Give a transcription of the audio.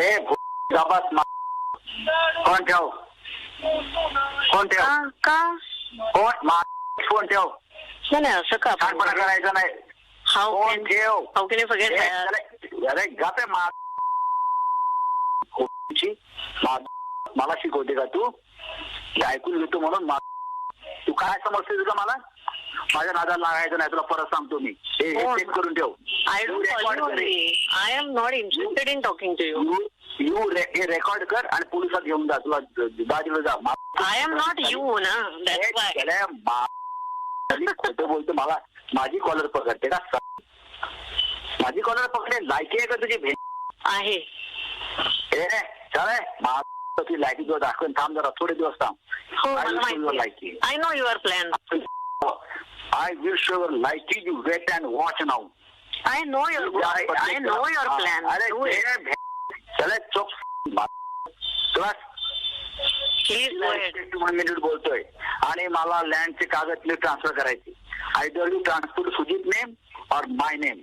ए गाबास मा- फोन ठेव फोन ठेव का का फोन मा फोन ठेव नाही नाही असं का छानपणा करायचा नाही हाऊ फोन कॅन ठेव how can you uh, forget अरे अरे गाते मा खोटची मा- मला शिकवते का तू हे ऐकून घेतो म्हणून मा- तू काय समजते का मला? माझ्या नादाला लागायचं नाही तुला परत सांगतो मी. हे हे check करून ठेव. I don't. Only I am not interested in talking to you you हे रेकॉर्ड कर आणि पोलिसात घेऊन जा. तुला दादीला जा. मा- आय एम नॉट यू ना. खोटं बोलतो मला. माझी कॉलर पकडते का? माझी कॉलर पकडे लायकी आहे का तुझी भेट आहे. ए चल मा तुझी लायकी तुला दाखवून थांब जरा थोडे दिवस थांब. हो लायकी. I know your plan I will show your लायकी you wait and watch now I know your I know your plan अरे चल चोप. तुला मिनिट बोलतोय. आणि मला लँडचे कागद ट्रान्सफर करायचे. Either you transport Sujit name or my name